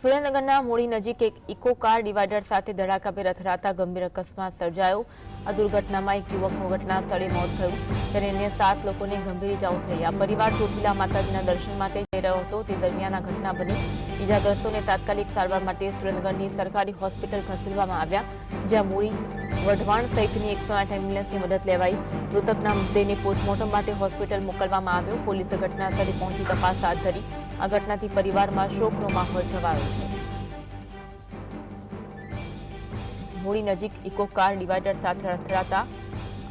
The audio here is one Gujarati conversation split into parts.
સુરેન્દ્રનગરના મૂળી નજીક એક ઇકો કાર ડિવાઈડર સાથે ધડાકાભેર અથડાતા ગંભીર અકસ્માત સર્જાયો. આ દુર્ઘટનામાં એક યુવકનું ઘટના સ્થળે મોત થયું. ત્યારે અન્ય સાત લોકોને ગંભીર ઇજાઓ થઈ. આ પરિવાર ચોટીલા માતાજીના દર્શન માટે જઈ રહ્યો હતો. તે દરમિયાન આ ઘટના બની. ઇજાગ્રસ્તોને તાત્કાલિક સારવાર માટે સુરેન્દ્રનગરની સરકારી હોસ્પિટલ ખસેડવામાં આવ્યા, જ્યાં મૂળી વઢવાણ સહિતની એકસો આઠ એમ્બ્યુલન્સની મદદ લેવાઈ. મૃતકના મૃતદેહને પોસ્ટમોર્ટમ માટે હોસ્પિટલ મોકલવામાં આવ્યો. પોલીસે ઘટના સ્થળે પહોંચી તપાસ હાથ ધરી. આ ઘટનાથી પરિવારમાં શોકનો માહોલ છવાયો છે. મૂળી નજીક ઇકો કાર ડિવાઈડર સાથે અથડાતા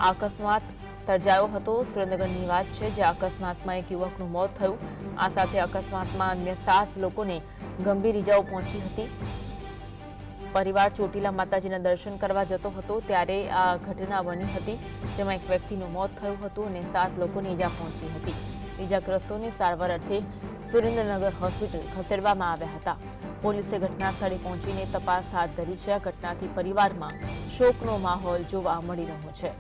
અકસ્માત સર્જાયો હતો. સુરેન્દ્રનગરની વાત છે જે અકસ્માતમાં એક યુવકનું મોત થયું. આ સાથે અકસ્માતમાં અન્ય સાત લોકોને ગંભીર ઇજાઓ પહોંચી હતી. પરિવાર ચોટીલા માતાજીના દર્શન કરવા જતો હતો ત્યારે આ ઘટના બની હતી. જેમાં એક વ્યક્તિનું મોત થયું હતું અને સાત લોકોને ઈજા પહોંચી હતી. ઈજાગ્રસ્તોને સારવાર અર્થે સુરેન્દ્રનગર હોસ્પિટલ ખસેડવામાં આવ્યા હતા. પોલીસે ઘટના સ્થળે પહોંચીને તપાસ હાથ ધરી છે. આ ઘટનાથી પરિવારમાં શોકનો માહોલ જોવા મળી રહ્યો છે.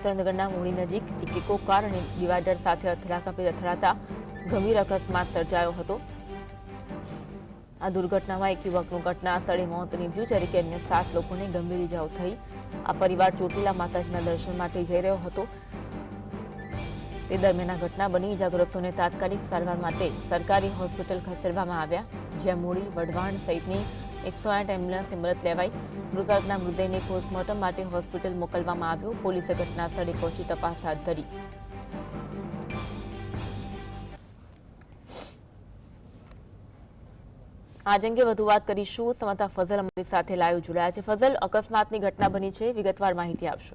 સુરેન્દ્રનગરના મૂળી નજીક એક ઇકો કાર અને ડિવાઈડર સાથે અથડાકાપી અથડાતા ગંભીર અકસ્માત સર્જાયો હતો. આ દુર્ઘટનામાં એક યુવકનું ઘટના સ્થળે મોત નીપજ્યું, જ્યારે કે અન્ય સાત લોકોને ગંભીર ઇજાઓ થઈ. આ પરિવાર ચોટીલા માતાજીના દર્શન માટે જઈ રહ્યો હતો. તે દરમિયાન ઘટના બની. ઇજાગ્રસ્તોને તાત્કાલિક સારવાર માટે સરકારી હોસ્પિટલ ખસેડવામાં આવ્યા, જ્યાં મૂળી વઢવાણ સહિતની એકસો આઠ એમ્બ્યુલન્સની મદદ લેવાઈ. મૃતકના મૃતદેહને પોસ્ટમોર્ટમ માટે હોસ્પિટલ મોકલવામાં આવ્યો. પોલીસે ઘટના સ્થળે પહોંચી તપાસ હાથ ધરી. આજ અંગે વધુ વાત કરીશું. સમતા ફઝલ અમારી સાથે લાઈવ જોડાયા છે. ફઝલ, અકસ્માતની ઘટના બની છે. વિગતવાર માહિતી આપશો.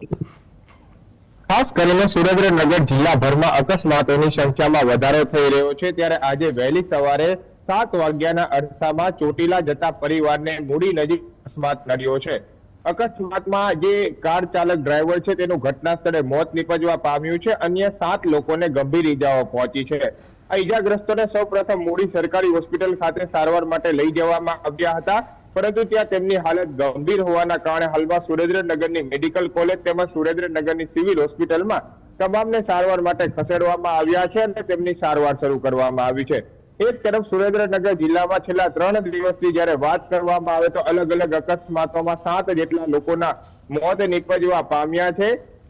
ખાસ કરીને સુરેન્દ્રનગર જિલ્લાભરમાં અકસ્માતોની સંખ્યામાં વધારો થઈ રહ્યો છે. ત્યારે આજે વહેલી સવારે સાત વાગ્યાના અરસામાં ચોટીલા જતા પરિવારને મૂડી નજીક અકસ્માત નડ્યો છે. અકસ્માતમાં જે કાર ચાલક ડ્રાઈવર છે, તેનું ઘટના સ્થળે મોત નીપજવા પામ્યું છે. અન્ય સાત લોકોને ગંભીર ઈજાઓ પહોંચી છે. આ ઈજાગ્રસ્તોને સૌપ્રથમ મૂડી સરકારી હોસ્પિટલ ખાતે સારવાર માટે લઈ જવામાં આવ્યા હતા. પરંતુ ત્યાં તેમની હાલત ગંભીર હોવાના કારણે હાલમાં સુરેન્દ્રનગરની મેડિકલ કોલેજ તેમજ સુરેન્દ્રનગરની સિવિલ હોસ્પિટલમાં તમામને સારવાર માટે ખસેડવામાં આવ્યા છે અને તેમની સારવાર શરૂ કરવામાં આવી છે. એક તરફ સુરેન્દ્રનગર જિલ્લામાં છેલ્લા ત્રણ દિવસથી જ્યારે વાત કરવામાં આવે તો અલગ અલગ અકસ્માતોમાં સાત જેટલા લોકોના મોત નીપજવા પામ્યા છે.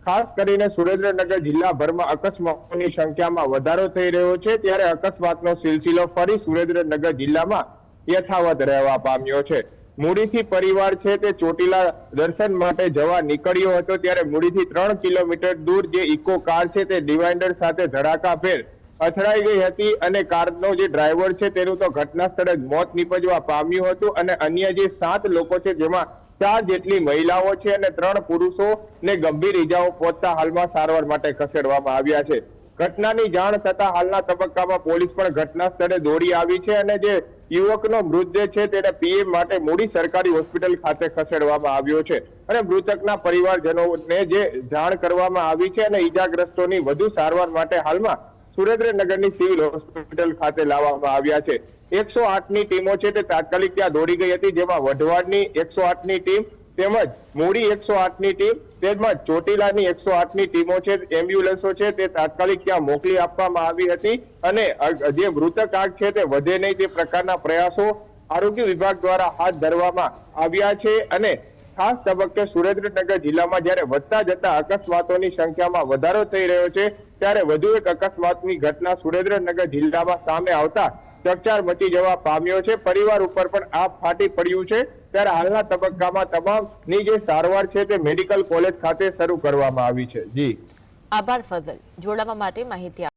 ખાસ કરીને સુરેન્દ્રનગર જિલ્લાભરમાં અકસ્માતોની સંખ્યામાં વધારો થઈ રહ્યો છે, ત્યારે અકસ્માતનો સિલસિલો ફરી સુરેન્દ્રનગર જિલ્લામાં યથાવત રહેવા પામ્યો છે. મૂડીથી પરિવાર છે તે ચોટીલા દર્શન માટે જવા નીકળ્યો હતો, ત્યારે મૂડીથી ત્રણ કિલોમીટર દૂર જે ઇકો કાર છે તે ડિવાઇન્ડર સાથે ધડાકાભેર અથડાઈ ગઈ હતી અને કારનો જે ડ્રાઈવર છે તેનું તો ઘટના સ્થળે જ મોત નીપજવા પામ્યું હતું અને અન્ય જે સાત લોકો છે જેમાં ચાર જેટલી મહિલાઓ છે અને ત્રણ પુરુષો ને ગંભીર ઈજાઓ પહોંચતા હાલમાં સારવાર માટે ખસેડવામાં આવ્યા છે. ઘટનાની જાણ થતા હાલના તબક્કામાં પોલીસ પણ ઘટના સ્થળે દોડી આવી છે અને જે યુવકનો મૃતદેહ છે તેને પીએમ માટે મૂડી સરકારી હોસ્પિટલ ખાતે ખસેડવામાં આવ્યો છે. અને મૃતકના પરિવારજનોને જે જાણ કરવામાં આવી છે અને ઈજાગ્રસ્તોની વધુ સારવાર માટે હાલમાં સુરેન્દ્રનગરની સિવિલ હોસ્પિટલ ખાતે લાવવામાં આવ્યા છે. એકસો આઠની ટીમો છે તે તાત્કાલિક ત્યાં દોડી ગઈ હતી, જેમાં વઢવાડની એકસો આઠની ટીમ તેમજ મૂડી એકસો આઠની ટીમ તેમજ ચોટીલાની એકસો આઠની ટીમો છે, એમ્બ્યુલન્સો છે તે તાત્કાલિક ત્યાં મોકલી આપવામાં આવી હતી અને જે મૃતક આગ છે તે વધે નહીં તે પ્રકારના પ્રયાસો આરોગ્ય વિભાગ દ્વારા હાથ ધરવામાં આવ્યા છે અને ખાસ તબક્કે સુરેન્દ્રનગર જિલ્લામાં જ્યારે વધતા જતા અકસ્માતોની સંખ્યામાં વધારો થઈ રહ્યો છે, ત્યારે વધુ એક અકસ્માતની ઘટના સુરેન્દ્રનગર જિલ્લામાં સામે આવતા ચકચાર મચી જવા પામ્યો છે. પરિવાર ઉપર પણ આપ ફાટી પડ્યું છે. ત્યારે હાલના તબક્કામાં તમામની જે સારવાર છે તે મેડિકલ કોલેજ ખાતે શરૂ કરવામાં આવી છે. જી. આભાર, ફઝલ. જોડાવા માટે માહિતી